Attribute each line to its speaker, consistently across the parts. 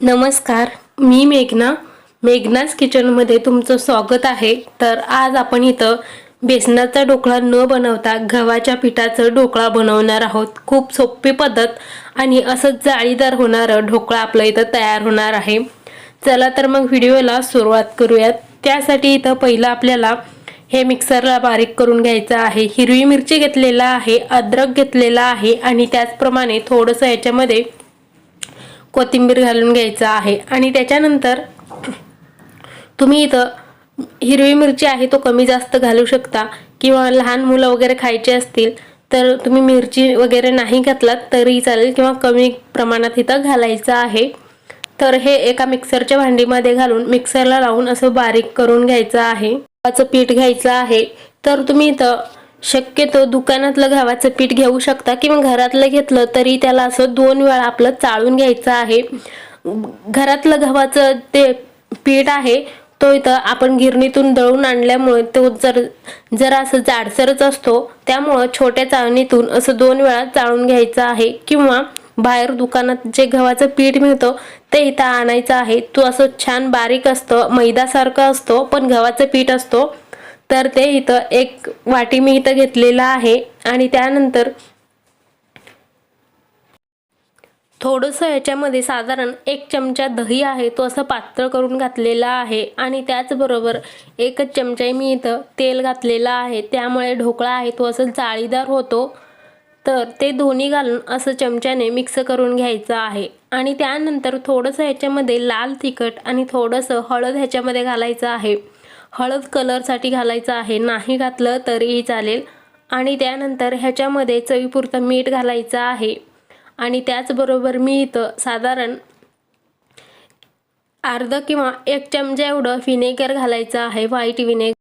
Speaker 1: नमस्कार मी मेघना. मेघनाज किचनमध्ये तुमचं स्वागत आहे. तर आज आपण इथं बेसनाचा ढोकळा न बनवता गव्हाच्या पिठाचं ढोकळा बनवणार आहोत. खूप सोपी पद्धत आणि असं जाळीदार होणारं ढोकळा आपलं इथं तयार होणार आहे. चला तर मग व्हिडिओला सुरुवात करूयात. त्यासाठी इथं पहिलं आपल्याला हे मिक्सरला बारीक करून घ्यायचं आहे. हिरवी मिरची घेतलेला आहे अद्रक घेतलेला आहे आणि त्याचप्रमाणे थोडंसं याच्यामध्ये कोथिंबीर घालून घ्यायचं आहे. आणि त्याच्यानंतर तुम्ही इथं हिरवी मिरची आहे तो कमी जास्त घालू शकता. किंवा लहान मुलं वगैरे खायचे असतील तर तुम्ही मिरची वगैरे नाही घातलात तरी चालेल. किंवा कमी प्रमाणात इथं घालायचं आहे. तर हे एका मिक्सरच्या भांडीमध्ये घालून मिक्सरला लावून असं बारीक करून घ्यायचं आहे. गव्हाचं पीठ घ्यायचं आहे. तर तुम्ही इथं शक्यतो दुकानातलं गव्हाचं पीठ घेऊ शकता किंवा घरातलं घेतलं तरी त्याला असं दोन वेळा आपलं चाळून घ्यायचं आहे. घरातलं गव्हाचं ते पीठ आहे तो इथं आपण गिरणीतून दळून आणल्यामुळे तो जर जरा असं जाडसरच असतो त्यामुळं छोट्या चाळणीतून असं दोन वेळा चाळून घ्यायचं आहे किंवा बाहेर दुकानात जे गव्हाचं पीठ मिळतं ते इथं आणायचं आहे. तो असं छान बारीक असतं मैदासारखं असतो पण गव्हाचं पीठ असतो. तर ते इथं एक वाटी मी इथं घेतलेलं आहे आणि त्यानंतर थोडंसं याच्यामध्ये साधारण एक चमचा दही आहे तो असं पातळ करून घातलेला आहे आणि त्याचबरोबर एकच चमचा मी इथं तेल घातलेलं आहे. त्यामुळे ढोकळा आहे तो असं जाळीदार होतो. तर ते दोन्ही घालून असं चमच्याने मिक्स करून घ्यायचं आहे. आणि त्यानंतर थोडंसं ह्याच्यामध्ये लाल तिखट आणि थोडंसं हळद ह्याच्यामध्ये घालायचं आहे. हळद कलरसाठी घालायचं आहे. नाही घातलं तरीही चालेल. आणि त्यानंतर ह्याच्यामध्ये चवीपुरतं मीठ घालायचं आहे. आणि त्याचबरोबर मी इथं साधारण अर्धा किंवा एक चमचा एवढं व्हिनेगर घालायचं आहे व्हाईट विनेगर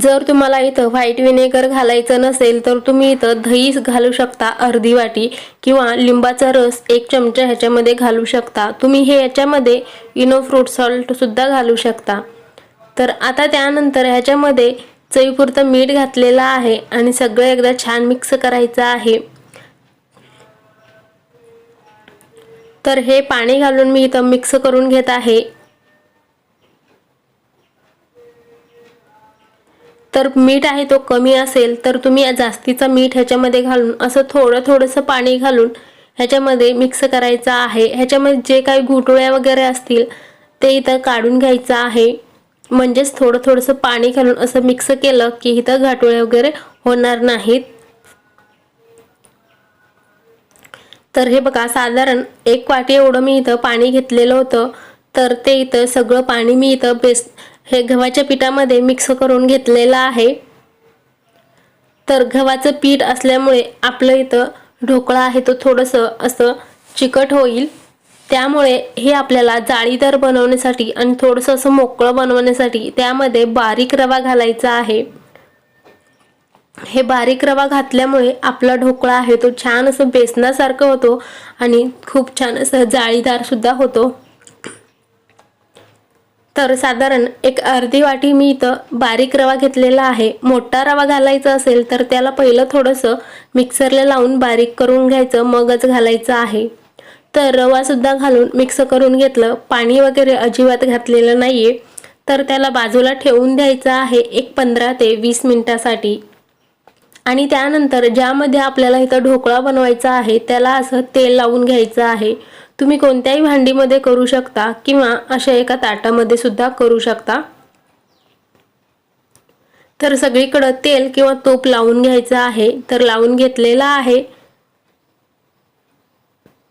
Speaker 1: जर तुम्हाला इथं व्हाईट विनेगर घालायचं नसेल तर तुम्ही इथं दही घालू शकता अर्धी वाटी किंवा लिंबाचा रस एक चमचा ह्याच्यामध्ये घालू शकता. तुम्ही हे याच्यामध्ये इनो फ्रूट सॉल्टसुद्धा घालू शकता. तर आता त्यानंतर ह्याच्यामध्ये चवीपुरतं मीठ घातलेलं आहे आणि सगळं एकदा छान मिक्स करायचं आहे. तर हे पाणी घालून मी इथं मिक्स करून घेत आहे. तर मीठ आहे तो कमी असेल तर तुम्ही जास्तीचं मीठ ह्याच्यामध्ये घालून असं थोडं थोडंसं पाणी घालून ह्याच्यामध्ये मिक्स करायचं आहे. ह्याच्यामध्ये जे काही घुटोळ्या वगैरे असतील ते इथं काढून घ्यायचं आहे. म्हणजेच थोडं थोडंसं पाणी घालून असं मिक्स केलं की इथं घाटोळे वगैरे होणार नाहीत. तर हे बघा साधारण एक वाटी एवढं मी इथं पाणी घेतलेलं होतं. तर ते इथं सगळं पाणी मी इथं बेस हे गव्हाच्या पिठामध्ये मिक्स करून घेतलेलं आहे. तर गव्हाचं पीठ असल्यामुळे आपलं इथं ढोकळा आहे तो थोडंसं असं चिकट होईल. त्यामुळे हे आपल्याला जाळीदार बनवण्यासाठी आणि थोडंसं असं मोकळं बनवण्यासाठी त्यामध्ये बारीक रवा घालायचा आहे. हे बारीक रवा घातल्यामुळे आपला ढोकळा आहे तो छान असं बेसनासारखं होतो आणि खूप छान असं जाळीदार सुद्धा होतो. तर साधारण एक अर्धी वाटी मी इथं बारीक रवा घेतलेला आहे. मोठा रवा घालायचा असेल तर त्याला पहिलं थोडंसं मिक्सरला लावून बारीक करून घ्यायचं मगच घालायचं आहे. तर रवासुद्धा घालून मिक्स करून घेतलं. पाणी वगैरे अजिबात घातलेलं नाही आहे तर त्याला बाजूला ठेवून द्यायचं आहे एक पंधरा ते वीस मिनटासाठी. आणि त्यानंतर ज्यामध्ये आपल्याला इथं ढोकळा बनवायचा आहे त्याला असं तेल लावून घ्यायचं आहे. तुम्ही कोणत्याही भांडीमध्ये करू शकता किंवा अशा एका ताटामध्ये सुद्धा करू शकता. तर सगळीकडं तेल किंवा तूप लावून घ्यायचं आहे. तर लावून घेतलेलं आहे.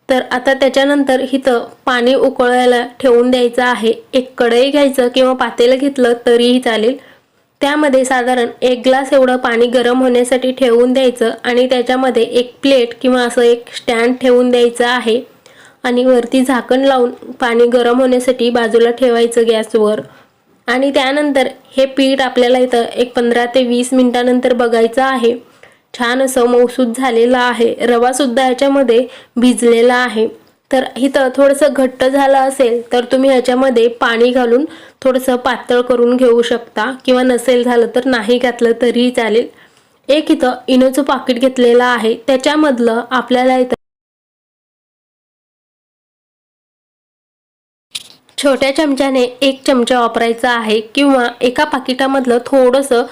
Speaker 1: तर आता त्याच्यानंतर इथं पाणी उकळायला ठेवून द्यायचं आहे. एक कढई घ्यायचं किंवा पातेलं घेतलं तरीही चालेल. त्यामध्ये साधारण एक ग्लास एवढं पाणी गरम होण्यासाठी ठेवून द्यायचं आणि त्याच्यामध्ये एक प्लेट किंवा असं एक स्टँड ठेवून द्यायचं आहे. आणि वरती झाकण लावून पाणी गरम होण्यासाठी बाजूला ठेवायचं गॅसवर. आणि त्यानंतर हे पीठ आपल्याला इथं एक पंधरा ते वीस मिनटानंतर बघायचं आहे. छान असं मौसूद झालेलं आहे. रवासुद्धा ह्याच्यामध्ये भिजलेला आहे. तर इथं थोडंसं घट्ट झालं असेल तर तुम्ही ह्याच्यामध्ये पाणी घालून थोडंसं पातळ करून घेऊ शकता. किंवा नसेल झालं तर नाही घातलं तरीही चालेल. एक इथं इनोचं पाकिट घेतलेलं आहे. त्याच्यामधलं आपल्याला इथं छोट्या चमच्याने एक चमचा वापरायचा आहे. किंवा एका पाकिटामधलं थोडंसं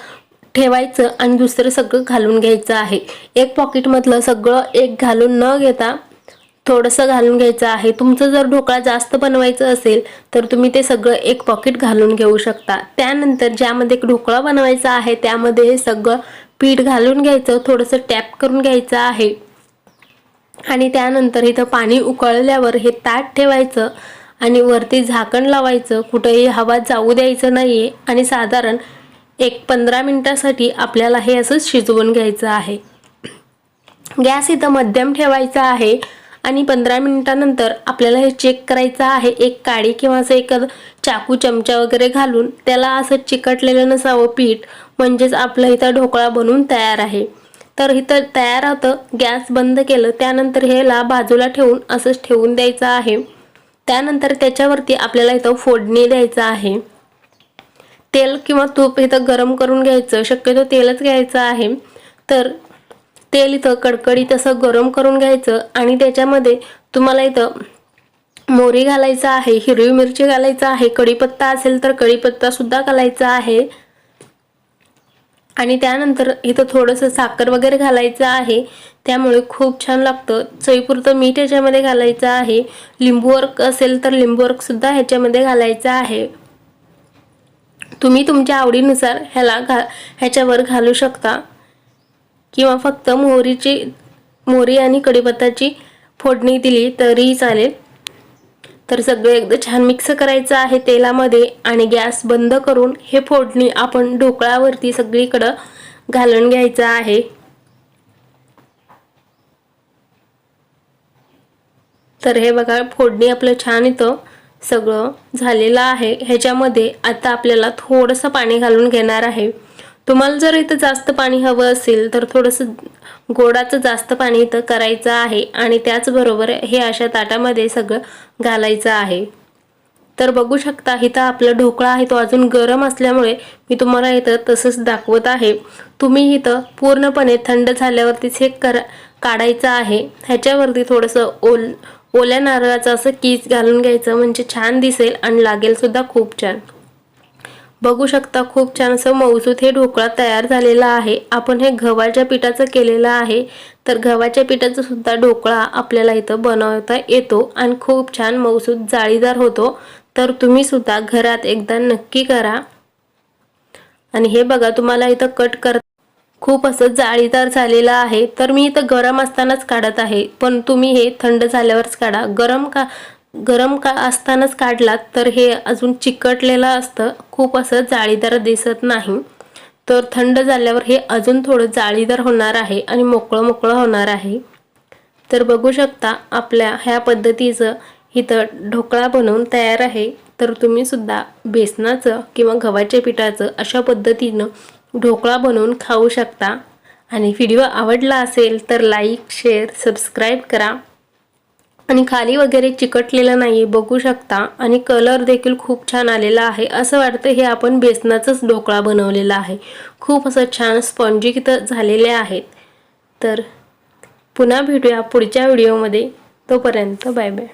Speaker 1: ठेवायचं आणि दुसरं सगळं घालून घ्यायचं आहे. एक पॉकेटमधलं सगळं एक घालून न घेता थोडंसं घालून घ्यायचं आहे. तुमचं जर ढोकळा जास्त बनवायचं असेल तर तुम्ही ते सगळं एक पॉकेट घालून घेऊ शकता. त्यानंतर ज्यामध्ये ढोकळा बनवायचा आहे त्यामध्ये हे सगळं पीठ घालून घ्यायचं थोडंसं टॅप करून घ्यायचं आहे. आणि त्यानंतर इथं पाणी उकळल्यावर हे ताट ठेवायचं आणि वरती झाकण लावायचं. कुठेही हवा जाऊ द्यायचं नाही आहे आणि साधारण एक पंधरा मिनटासाठी आपल्याला हे असं शिजवून घ्यायचं आहे. गॅस इथं मध्यम ठेवायचा आहे आणि पंधरा मिनिटानंतर आपल्याला हे चेक करायचं आहे. एक काडी किंवा असं एक चाकू चमचा वगैरे घालून त्याला असं चिकटलेलं नसावं पीठ म्हणजेच आपलं इथं ढोकळा बनवून तयार आहे. तर इथं तयार होतं गॅस बंद केलं त्यानंतर ह्याला बाजूला ठेवून असंच ठेवून द्यायचं आहे. त्यानंतर त्याच्यावरती आपल्याला इथं फोडणी द्यायचं आहे. तेल किंवा तूप इथं गरम करून घ्यायचं. शक्यतो तेलच घ्यायचं आहे. तर तेल इथं कडकडीत असं गरम करून घ्यायचं आणि त्याच्यामध्ये तुम्हाला इथं मोरी घालायचं आहे हिरवी मिरची घालायचं आहे कढीपत्ता असेल तर कढीपत्ता सुद्धा घालायचा आहे. आणि त्यानंतर इथं थोडंसं साखर वगैरे घालायचं आहे. त्यामुळे खूप छान लागतं. चवीपुरतं मीठ ह्याच्यामध्ये घालायचं आहे. लिंबूवर्क असेल तर लिंबूवर्कसुद्धा ह्याच्यामध्ये घालायचं आहे. तुम्ही तुमच्या आवडीनुसार ह्याला घा ह्याच्यावर घालू शकता. किंवा फक्त मोहरीची मोहरी आणि कढीपत्ताची फोडणी दिली तरीही चालेल. तर सगळं एकदा छान मिक्स करायचं आहे तेलामध्ये आणि गॅस बंद करून हे फोडणी आपण ढोकळावरती सगळीकडं घालून घ्यायचं आहे. तर हे बघा फोडणी आपलं छान येतं. सगळं झालेलं आहे. ह्याच्यामध्ये आता आपल्याला थोडंसं पाणी घालून घेणार आहे. तुम्हाला जर इथं जास्त पाणी हवं असेल तर थोडंसं गोडाचं जास्त पाणी इथं करायचं आहे आणि त्याचबरोबर हे अशा ताटामध्ये सगळं घालायचं आहे. तर बघू शकता इथं आपला ढोकळा आहे तो अजून गरम असल्यामुळे मी तुम्हाला इथं तसंच दाखवत आहे. तुम्ही इथं पूर्णपणे थंड झाल्यावरतीच हे करा काढायचं आहे. ह्याच्यावरती थोडंसं ओल ओल्या नारळाचं असं कीस घालून घ्यायचं म्हणजे छान दिसेल आणि लागेल सुद्धा खूप छान. बघू शकता खूप छान असं मौसूद हे ढोकळा तयार झालेला आहे. आपण हे गव्हाच्या पिठाचं केलेलं आहे. तर गव्हाच्या पिठाचा सुद्धा ढोकळा आपल्याला इथं बनवता येतो आणि खूप छान मौसूद जाळीदार होतो. तर तुम्ही सुद्धा घरात एकदा नक्की करा. आणि हे बघा तुम्हाला इथं कट कर खूप असं जाळीदार झालेलं आहे. तर मी इथं गरम असतानाच काढत आहे. पण तुम्ही हे थंड झाल्यावरच काढा. गरम का गरम का असतानाच काढलात तर हे अजून चिकटलेलं असतं. खूप असं जाळीदार दिसत नाही. तर थंड झाल्यावर हे अजून थोडं जाळीदार होणार आहे आणि मोकळं मोकळं होणार आहे. तर बघू शकता आपल्या ह्या पद्धतीचं इथं ढोकळा बनवून तयार आहे. तर तुम्ही सुद्धा बेसनाचं किंवा गव्हाच्या पिठाचं अशा पद्धतीनं ढोकळा बनवून खाऊ शकता. आणि व्हिडिओ आवडला असेल तर लाईक शेअर सबस्क्राईब करा. आणि खाली वगैरे चिकटलेलं नाही बघू शकता. आणि कलर देखील खूप छान आलेला आहे. असं वाटतं हे आपण बेसनाचंच ढोकळा बनवलेला आहे. खूप असं छान स्पॉन्जी इथं झालेले आहेत. तर पुन्हा भेटूया पुढच्या व्हिडिओमध्ये तोपर्यंत बाय बाय